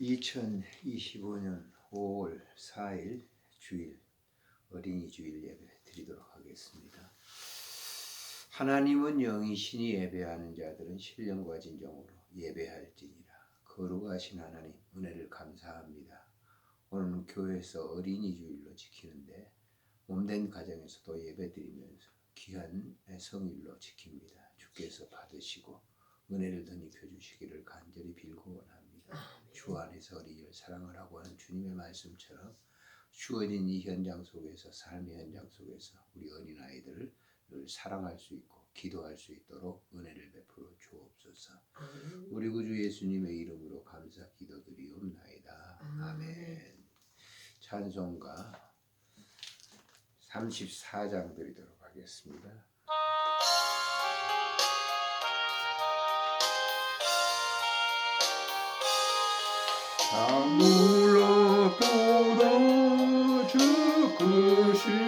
2025년 5월 4일 주일 어린이 주일 예배 드리도록 하겠습니다. 하나님은 영이 신이 예배하는 자들은 신령과 진정으로 예배할지니라. 거룩하신 하나님 은혜를 감사합니다. 오늘은 교회에서 어린이 주일로 지키는데 몸된 가정에서도 예배 드리면서 귀한 성일로 지킵니다. 주께서 받으시고 은혜를 덧입혀 주시기를 간절히 빌고 원합니다. 주 안에서 우리를 사랑을 하고 하는 주님의 말씀처럼 주어진 이 현장 속에서 삶의 현장 속에서 우리 어린 아이들을 늘 사랑할 수 있고 기도할 수 있도록 은혜를 베풀어 주옵소서. 우리 구주 예수님의 이름으로 감사 기도드리옵나이다. 아멘. 찬송가 34장 드리도록 하겠습니다. 아무로 도다 죽으신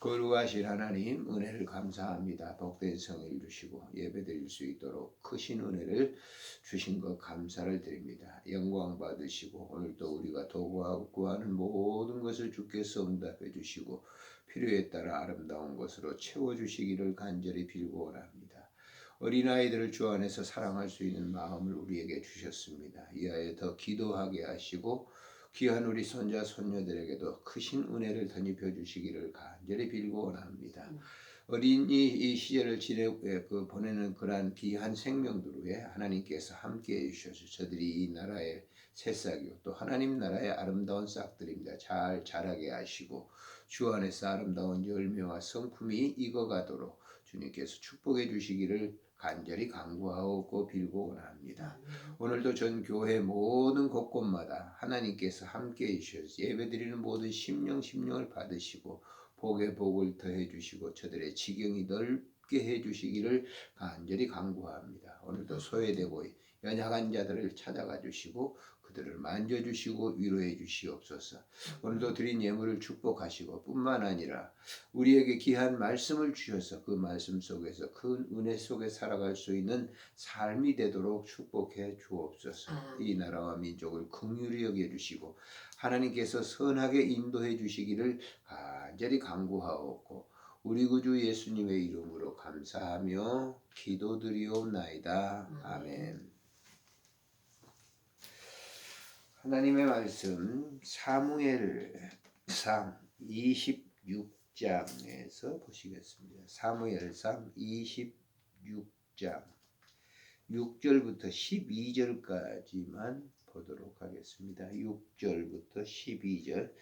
거룩하신 하나님 은혜를 감사합니다. 복된 성을 이루시고 예배드릴 수 있도록 크신 은혜를 주신 것 감사를 드립니다. 영광 받으시고 오늘도 우리가 도구하고 구하는 모든 것을 주께서 응답해 주시고 필요에 따라 아름다운 것으로 채워 주시기를 간절히 빌고 원합니다. 어린아이들을 주 안에서 사랑할 수 있는 마음을 우리에게 주셨습니다. 이하에 더 기도하게 하시고 귀한 우리 손자 손녀들에게도 크신 은혜를 덧입혀 주시기를 간절히 빌고 원합니다. 어린이 이 시절을 지내 그 보내는 그러한 귀한 생명들 위해 하나님께서 함께해 주셔서 저들이 이 나라의 새싹이요 또 하나님 나라의 아름다운 싹들입니다. 잘 자라게 하시고 주 안에서 아름다운 열매와 성품이 익어가도록 주님께서 축복해 주시기를 간절히 간구하고 빌고 원합니다. 오늘도 전 교회 모든 곳곳마다 하나님께서 함께 해 주셔서 예배드리는 모든 심령 심령을 받으시고 복의 복을 더해 주시고 저들의 지경이 넓게 해 주시기를 간절히 간구합니다. 오늘도 소외되고 연약한 자들을 찾아가 주시고 그들을 만져 주시고 위로해 주시옵소서. 오늘도 드린 예물을 축복하시고 뿐만 아니라 우리에게 귀한 말씀을 주셔서 그 말씀 속에서 큰 은혜 속에 살아갈 수 있는 삶이 되도록 축복해 주옵소서. 이 나라와 민족을 긍휼히 여겨 주시고 하나님께서 선하게 인도해 주시기를 간절히 간구하옵고 우리 구주 예수님의 이름으로 감사하며 기도드리옵나이다. 아멘. 하나님의 말씀 사무엘상 26장에서 보시겠습니다. 사무엘상 26장 6절부터 12절까지만 보도록 하겠습니다. 6절부터 12절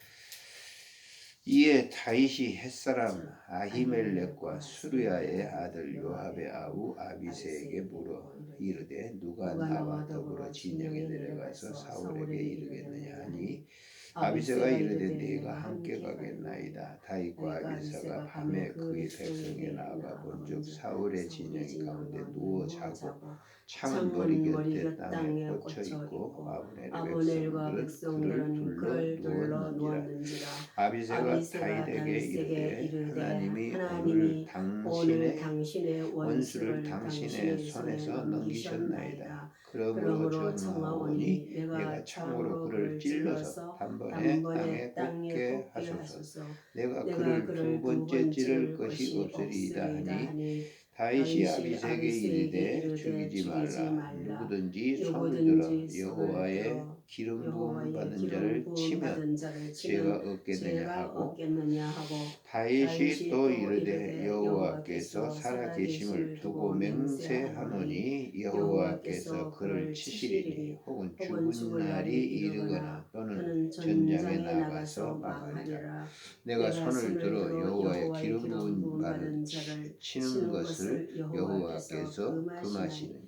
이에 다윗이 햇사람 아히멜렉과 수르야의 아들 요압의 아우 아비세에게 물어 이르되 누가 나와 더불어 진영에 내려가서 사울에게 이르겠느냐? 하니 아비세가 이르되 네가 함께 가겠나이다. 다윗과 아비세가 밤에 그의 백성에 나아가 본즉 사울의 진영 가운데 누워 자고 창은 머리 곁에 땅에 꽂혀 있고 아브넬의 백성들은 그를 둘러 누웠는지라. 아비새가 다윗에게 이르되 하나님이 오늘 당신의 원수를 당신의 손에서 넘기셨나이다. 그러므로 청하오니 내가 창으로 그를 찔러서 단번에 땅에 꽂게 하소서. 내가 그를 두 번째 찌를 것이 없으리이다 하니 다윗이 아비세에게 이르되 죽이지 말라. 누구든지 손을 들어 여호와의 기름 부음 받은 자를 치면 죄가 없겠느냐 하고 다윗이 또 이르되 여호와께서 살아계심을 두고 맹세하노니 여호와께서 그를 치시리니 혹은 죽은 날이 이르거나 또는 전장에 나가서 망하리라. 내가 손을 들어 여호와의 기름 부음 받은 치는 것을 여호와께서 금하시는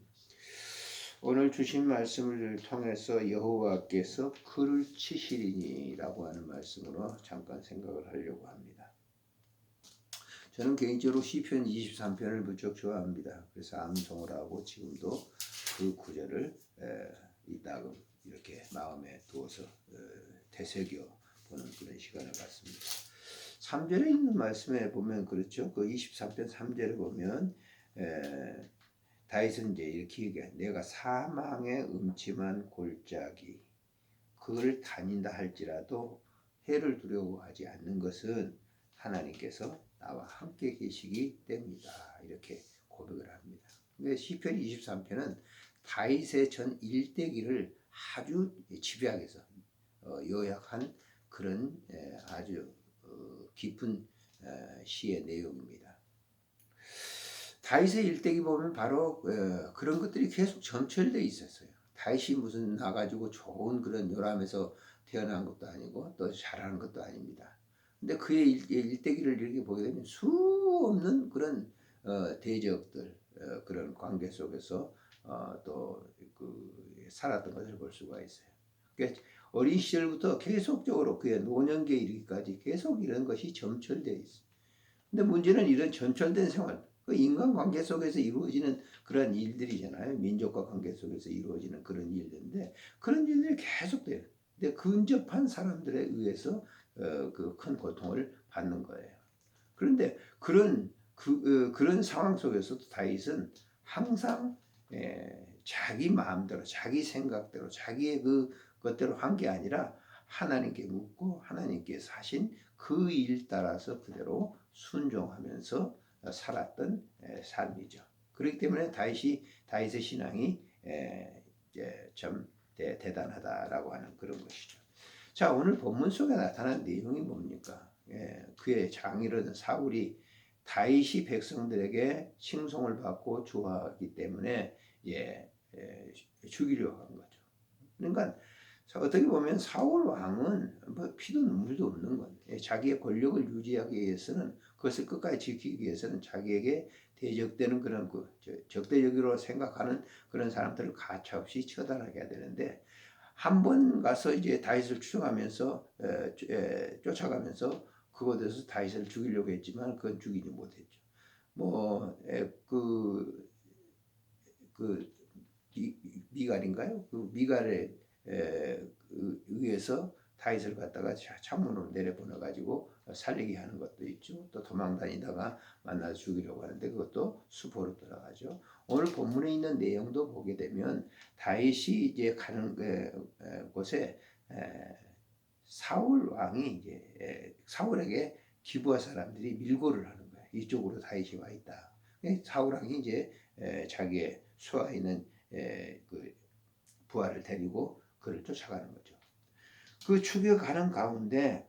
오늘 주신 말씀을 통해서 여호와께서 그를 치시리니라고 하는 말씀으로 잠깐 생각을 하려고 합니다. 저는 개인적으로 시편 23편을 무척 좋아합니다. 그래서 암송을 하고 지금도 그 구절을 에, 이따금 이렇게 마음에 두어서 에, 되새겨 보는 그런 시간을 갖습니다. 3절에 있는 말씀에 보면 그렇죠. 그 23편 3절에 보면 에, 다윗은 이제 이렇게 얘기해. 내가 사망의 음침한 골짜기 그를 다닌다 할지라도 해를 두려워하지 않는 것은 하나님께서 나와 함께 계시기 때문이다. 이렇게 고백을 합니다. 근데 시편 23편은 다윗의 전 일대기를 아주 집약해서 어, 요약한 그런 에, 아주 어, 깊은 에, 시의 내용입니다. 다윗의 일대기 보면 바로 어, 그런 것들이 계속 점철돼 있었어요. 다윗이 무슨 나가지고 좋은 그런 요람에서 태어난 것도 아니고 또 잘하는 것도 아닙니다. 근데 그의 일, 일대기를 이렇게 보게 되면 수 없는 그런 어, 대적들 어, 그런 관계 속에서 어, 또그 살았던 것을 볼 수가 있어요. 어린 시절부터 계속적으로 그의 노년기에 이르기까지 계속 이런 것이 점철되어 있어요. 근데 문제는 이런 점철된 생활, 그 인간 관계 속에서 이루어지는 그런 일들이잖아요. 민족과 관계 속에서 이루어지는 그런 일들인데 그런 일들이 계속돼요. 근데 근접한 사람들에 의해서 어, 그큰 고통을 받는 거예요. 그런데 그런 그 어, 그런 상황 속에서도 다윗은 항상 예, 자기 마음대로, 자기 생각대로, 자기의 그 것대로 한 게 아니라 하나님께 묻고 하나님께 사신 그 일 따라서 그대로 순종하면서 살았던 에, 삶이죠. 그렇기 때문에 다윗이 다윗의 신앙이 좀 대, 대단하다라고 하는 그런 것이죠. 자 오늘 본문 속에 나타난 내용이 뭡니까? 예, 그의 장이던 사울이 다윗이 백성들에게 칭송을 받고 좋아하기 때문에 예, 예, 죽이려고 한 거죠. 그러니까 어떻게 보면 사울 왕은 뭐 피도 눈물도 없는 건 예, 자기의 권력을 유지하기 위해서는 그것을 끝까지 지키기 위해서는 자기에게 대적되는 그런 그 적대적으로 생각하는 그런 사람들을 가차없이 처단하게 해야 되는데 한 번 가서 이제 다윗을 추종하면서 에, 에, 쫓아가면서 그곳에서 다윗을 죽이려고 했지만 그건 죽이지 못했죠. 뭐그 그 미갈인가요? 그 미갈에 그 의해서 다윗을 갖다가 창문으로 내려보내 가지고 살리게 하는 것도 있죠. 또 도망 다니다가 만나서 죽이려고 하는데 그것도 수포로 들어가죠. 오늘 본문에 있는 내용도 보게 되면 다윗이 이제 가는 곳에 사울 왕이 이제 사울에게 기부한 사람들이 밀고를 하는 거예요. 이쪽으로 다윗이 와 있다. 사울 왕이 이제 자기의 수하 있는 그 부하를 데리고 그를 쫓아가는 거죠. 그 추격하는 가운데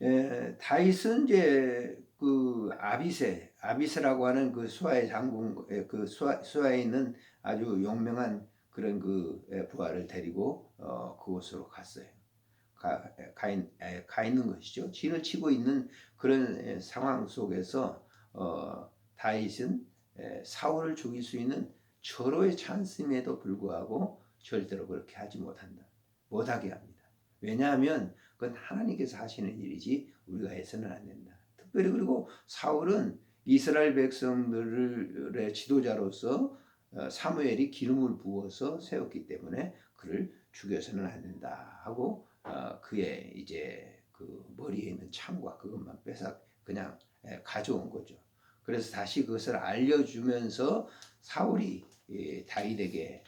에, 다윗은 이제 그 아비세 아비세라고 하는 그 수하의 장군 그 수하, 수하에 있는 아주 용명한 그런 그 부하를 데리고 어, 그곳으로 갔어요. 가, 가, 있, 가 있는 것이죠. 진을 치고 있는 그런 상황 속에서 어, 다윗은 사울을 죽일 수 있는 절호의 찬스임에도 불구하고 절대로 그렇게 하지 못한다. 못하게 합니다. 왜냐하면 그건 하나님께서 하시는 일이지 우리가 해서는 안 된다. 특별히 그리고 사울은 이스라엘 백성들의 지도자로서 어, 사무엘이 기름을 부어서 세웠기 때문에 그를 죽여서는 안 된다 하고 어, 그의 이제 그 머리에 있는 창과 그것만 뺏어 그냥 가져온 거죠. 그래서 다시 그것을 알려주면서 사울이 다윗에게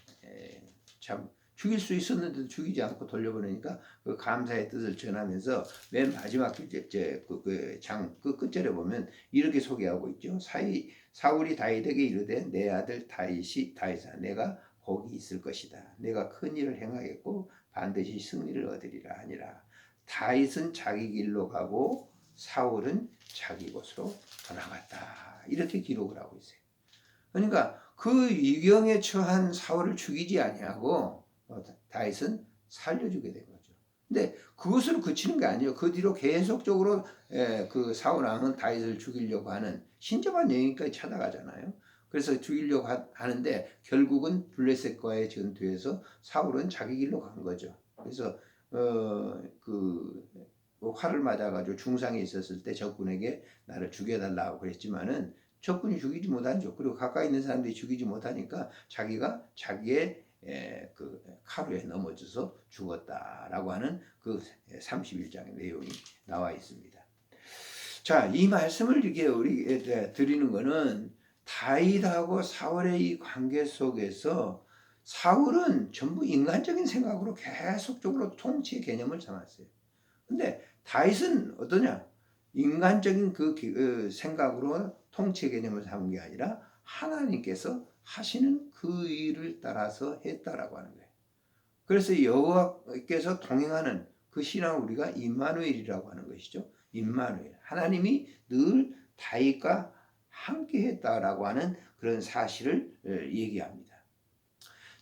참 죽일 수 있었는데도 죽이지 않고 돌려보내니까 그 감사의 뜻을 전하면서 맨 마지막 그장 그 끝절에 보면 이렇게 소개하고 있죠. 사이 사울이 다윗에게 이르되 내 아들 다윗이 다윗아 내가 복이 있을 것이다. 내가 큰 일을 행하겠고 반드시 승리를 얻으리라 하니라. 다윗은 자기 길로 가고 사울은 자기 곳으로 돌아갔다. 이렇게 기록을 하고 있어요. 그러니까 그 위경에 처한 사울을 죽이지 아니하고 어, 다윗은 살려주게 된 거죠. 근데 그것으로 그치는 게 아니에요. 그 뒤로 계속적으로 그 사울 왕은 다윗을 죽이려고 하는 신접한 여인까지 찾아가잖아요. 그래서 죽이려고 하 는데 결국은 블레셋과의 전투에서 사울은 자기 길로 간 거죠. 그래서 어그 활을 맞아가지고 중상에 있었을 때 적군에게 나를 죽여달라고 그랬지만은 적군이 죽이지 못하죠. 그리고 가까이 있는 사람들이 죽이지 못하니까 자기가 자기의 에, 그 카루에 넘어져서 죽었다라고 하는 그 31장의 내용이 나와 있습니다. 자, 이 말씀을 이게 우리 드리는 거는 다윗하고 사울의 이 관계 속에서 사울은 전부 인간적인 생각으로 계속적으로 통치의 개념을 삼았어요. 근데 다윗은 어떠냐? 인간적인 그, 그 생각으로 통치 개념을 삼은 게 아니라 하나님께서 하시는 그 일을 따라서 했다라고 하는 거예요. 그래서 여호와께서 동행하는 그 신앙을 우리가 임마누엘이라고 하는 것이죠. 임마누엘. 하나님이 늘 다윗과 함께 했다라고 하는 그런 사실을 얘기합니다.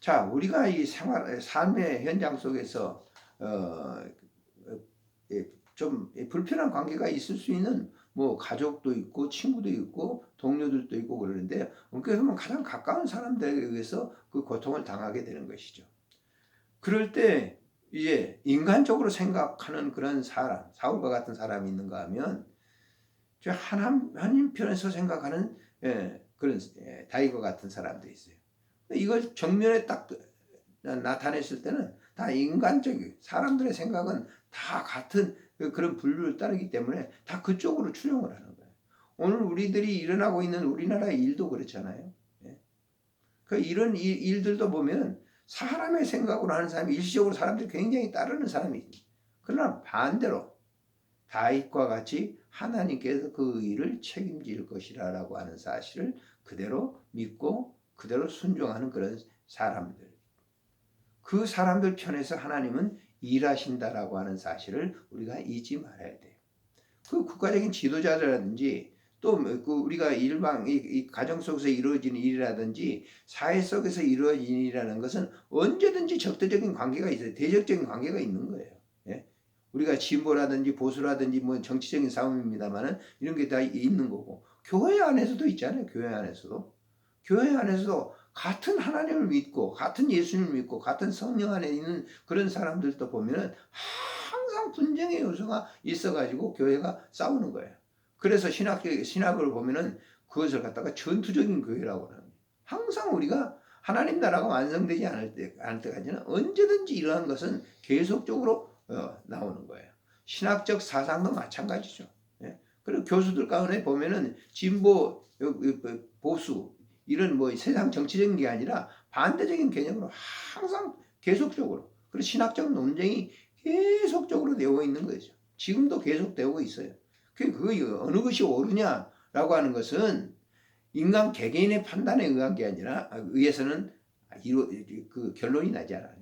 자, 우리가 이 생활, 삶의 현장 속에서, 어, 좀 불편한 관계가 있을 수 있는 뭐 가족도 있고 친구도 있고 동료들도 있고 그러는데 어떻게 보면 가장 가까운 사람들에 의해서 그 고통을 당하게 되는 것이죠. 그럴 때 이제 인간적으로 생각하는 그런 사람, 사울과 같은 사람이 있는가 하면 하나님, 하나님 편에서 생각하는 예, 그런 예, 다윗과 같은 사람도 있어요. 이걸 정면에 딱 나타냈을 때는 다 인간적인 사람들의 생각은 다 같은 그 그런 분류를 따르기 때문에 다 그쪽으로 추정을 하는 거예요. 오늘 우리들이 일어나고 있는 우리나라의 일도 그렇잖아요. 예. 그 이런 일, 들도 보면 사람의 생각으로 하는 사람이 일시적으로 사람들이 굉장히 따르는 사람이. 그러나 반대로 다윗과 같이 하나님께서 그 일을 책임질 것이라고 하는 사실을 그대로 믿고 그대로 순종하는 그런 사람들. 그 사람들 편에서 하나님은 일하신다라고 하는 사실을 우리가 잊지 말아야 돼요. 그 국가적인 지도자라든지 또그 우리가 일방 이, 이 가정 속에서 이루어지는 일이라든지 사회 속에서 이루어지는 일이라는 것은 언제든지 적대적인 관계가 있어요. 대적적인 관계가 있는 거예요. 예? 우리가 진보라든지 보수라든지 뭐 정치적인 싸움입니다만은 이런 게 다 있는 거고 교회 안에서도 있잖아요. 교회 안에서도 교회 안에서도 같은 하나님을 믿고 같은 예수님을 믿고 같은 성령 안에 있는 그런 사람들도 보면은 항상 분쟁의 요소가 있어가지고 교회가 싸우는 거예요. 그래서 신학 신학을 보면은 그것을 갖다가 전투적인 교회라고 거예요. 항상 우리가 하나님 나라가 완성되지 않을 때 않을 때까지는 언제든지 이러한 것은 계속적으로 어, 나오는 거예요. 신학적 사상도 마찬가지죠. 예? 그리고 교수들 가운데 보면은 진보, 어, 어, 보수 이런 뭐 세상 정치적인 게 아니라 반대적인 개념으로 항상 계속적으로 그리고 신학적 논쟁이 계속적으로 되고 있는 거죠. 지금도 계속되고 있어요. 그, 그 어느 것이 옳으냐라고 하는 것은 인간 개개인의 판단에 의한 게 아니라 의해서는 이루, 그 결론이 나지 않아요.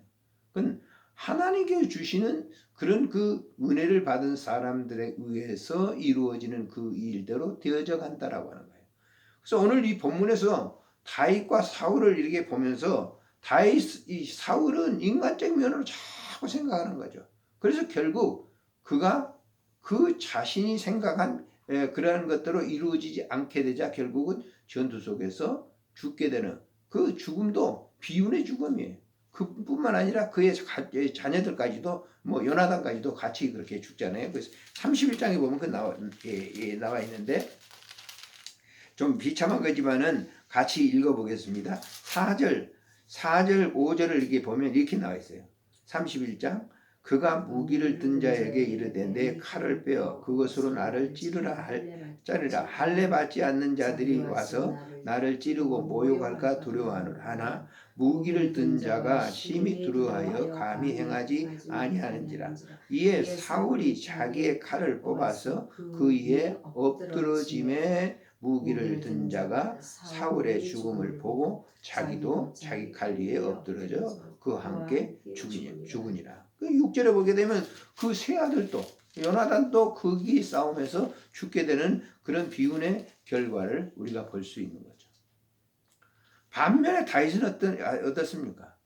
그건 하나님께 주시는 그런 그 은혜를 받은 사람들에 의해서 이루어지는 그 일대로 되어져 간다라고 하는 거예요. 그래서 오늘 이 본문에서 다윗과 사울을 이렇게 보면서 다윗 이 사울은 인간적 면으로 자꾸 생각하는 거죠. 그래서 결국 그가 그 자신이 생각한 에, 그러한 것대로 이루어지지 않게 되자 결국은 전투 속에서 죽게 되는 그 죽음도 비운의 죽음이에요. 그뿐만 아니라 그의 자녀들까지도 뭐 요나단까지도 같이 그렇게 죽잖아요. 그래서 31장에 보면 그 나와 예, 예, 나와 있는데 좀 비참한 거지만은 같이 읽어보겠습니다. 4절, 4절, 5절을 이렇게 보면 이렇게 나와 있어요. 31장. 그가 무기를 든 자에게 이르되 내 칼을 빼어 그것으로 나를 찌르라 할 자리라 할례 받지 않는 자들이 와서 나를 찌르고 모욕할까 두려워하노라 하나 무기를 든 자가 심히 두려워하여 감히 행하지 아니하는지라 이에 사울이 자기의 칼을 뽑아서 그 위에 엎드러짐에 무기를 든 자가 사울의 죽음을 보고 자기도 자기 칼 위에 엎드러져 그 함께 죽으니, 죽으니라. 그 6절에 보게 되면 그 세 아들도 요나단도 거기 싸움에서 죽게 되는 그런 비운의 결과를 우리가 볼 수 있는 거죠. 반면에 다윗은 어떤 어떻습니까?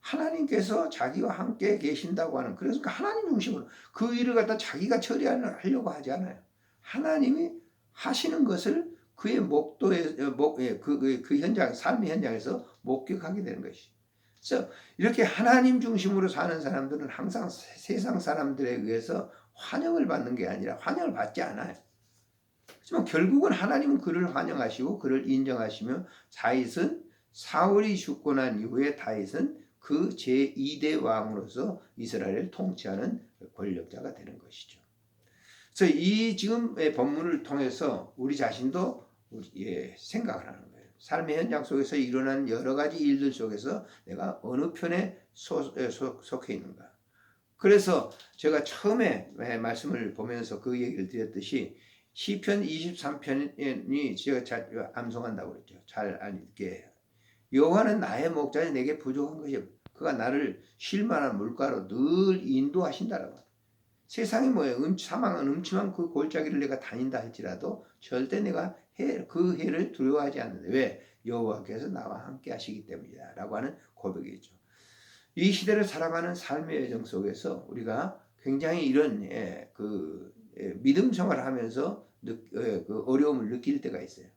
하나님께서 자기와 함께 계신다고 하는 그래서 그 하나님 중심으로 그 일을 갖다 자기가 처리하려고 하지 않아요. 하나님이 하시는 것을 그의 목도에 목, 예, 그, 그, 그 현장 삶의 현장에서 목격하게 되는 것이. 그래서 이렇게 하나님 중심으로 사는 사람들은 항상 세상 사람들에 의해서 환영을 받는 게 아니라 환영을 받지 않아요. 하지만 결국은 하나님은 그를 환영하시고 그를 인정하시며 다윗은 사울이 죽고 난 이후에 다윗은 그 제2대 왕으로서 이스라엘을 통치하는 권력자가 되는 것이죠. 그래서 이 지금의 본문을 통해서 우리 자신도 예, 생각을 하는 거예요. 삶의 현장 속에서 일어난 여러 가지 일들 속에서 내가 어느 편에 소, 소, 속해 있는가. 그래서 제가 처음에 말씀을 보면서 그 얘기를 드렸듯이 시편 23편이 제가 잘 암송한다고 그랬죠. 잘 알게. 여호와는 나의 목자니 내게 부족한 것이 그가 나를 쉴 만한 물가로 늘 인도하신다라고. 세상이 뭐예요? 음, 사망은 음침한 그 골짜기를 내가 다닌다 할지라도 절대 내가 해, 그 해를 두려워하지 않는데 왜? 여호와께서 나와 함께 하시기 때문이다 라고 하는 고백이죠. 이 시대를 살아가는 삶의 여정 속에서 우리가 굉장히 이런 예, 그 예, 믿음 생활을 하면서 느, 예, 그 어려움을 느낄 때가 있어요.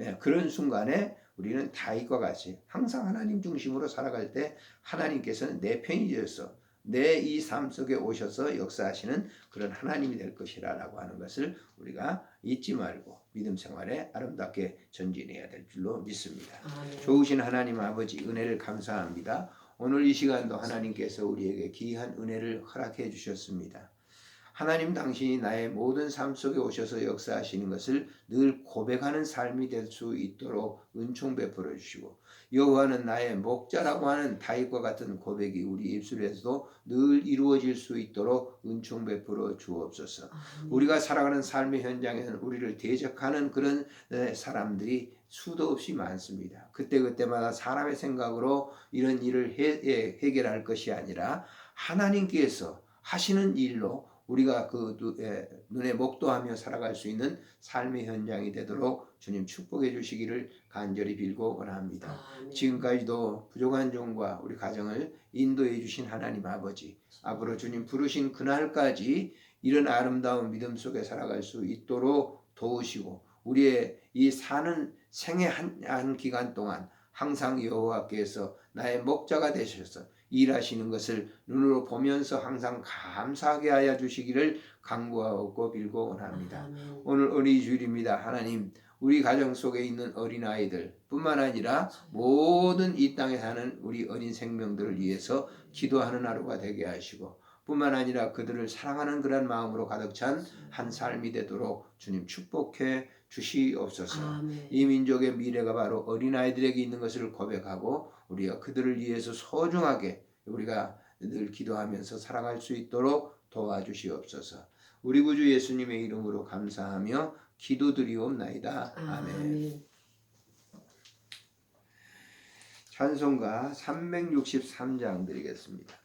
예, 그런 순간에 우리는 다윗과 같이 항상 하나님 중심으로 살아갈 때 하나님께서는 내 편이 되어서 내 이 삶 속에 오셔서 역사하시는 그런 하나님이 될 것이라라고 하는 것을 우리가 잊지 말고 믿음 생활에 아름답게 전진해야 될 줄로 믿습니다. 아, 네. 좋으신 하나님 아버지 은혜를 감사합니다. 오늘 이 시간도 하나님께서 우리에게 귀한 은혜를 허락해 주셨습니다. 하나님 당신이 나의 모든 삶 속에 오셔서 역사하시는 것을 늘 고백하는 삶이 될 수 있도록 은총 베풀어 주시고 여호와는 나의 목자라고 하는 다윗과 같은 고백이 우리 입술에서도 늘 이루어질 수 있도록 은총 베풀어 주옵소서. 우리가 살아가는 삶의 현장에는 우리를 대적하는 그런 사람들이 수도 없이 많습니다. 그때그때마다 사람의 생각으로 이런 일을 해, 예, 해결할 것이 아니라 하나님께서 하시는 일로 우리가 그 누- 에, 눈에 목도하며 살아갈 수 있는 삶의 현장이 되도록 주님 축복해 주시기를 간절히 빌고 원합니다. 아멘. 지금까지도 부족한 종과 우리 가정을 인도해 주신 하나님 아버지 앞으로 주님 부르신 그날까지 이런 아름다운 믿음 속에 살아갈 수 있도록 도우시고 우리의 이 사는 생애 한, 한 기간 동안 항상 여호와께서 나의 목자가 되셔서 일하시는 것을 눈으로 보면서 항상 감사하게 하여 주시기를 간구하고 빌고 원합니다. 아멘. 오늘 어린이 주일입니다. 하나님 우리 가정 속에 있는 어린아이들 뿐만 아니라 모든 이 땅에 사는 우리 어린 생명들을 위해서 기도하는 하루가 되게 하시고 뿐만 아니라 그들을 사랑하는 그런 마음으로 가득 찬 한 삶이 되도록 주님 축복해 주시옵소서. 아멘. 이 민족의 미래가 바로 어린아이들에게 있는 것을 고백하고 우리가 그들을 위해서 소중하게 우리가 늘 기도하면서 살아갈 수 있도록 도와주시옵소서. 우리 구주 예수님의 이름으로 감사하며 기도드리옵나이다. 아멘. 아멘. 찬송가 363장 드리겠습니다.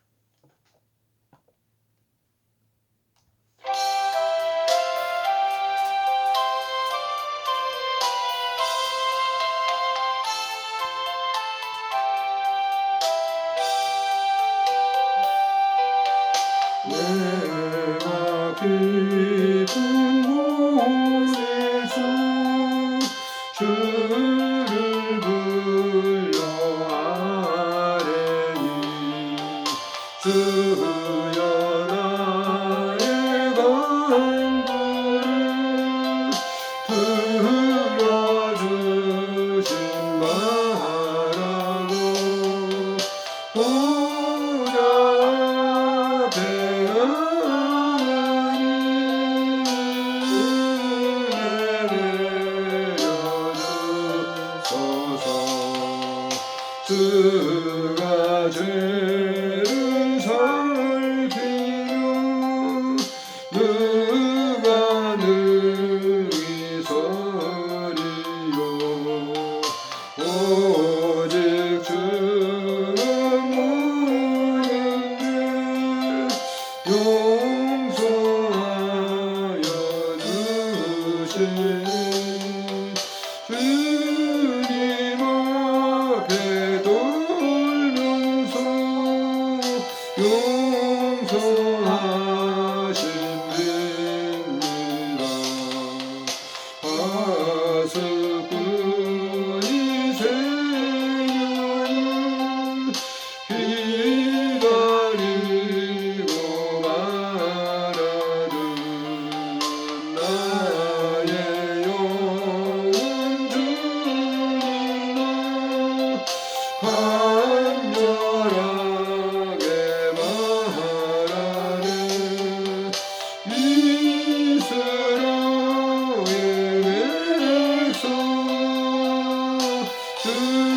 주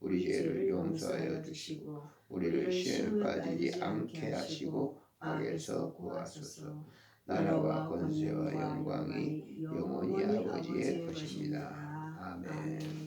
우리 죄를 용서하여 주시고 우리를 시험에 빠지지 않게 하시고 악에서 구하소서. 나라와 권세와 영광이 영원히 아버지의 것입니다. 아멘.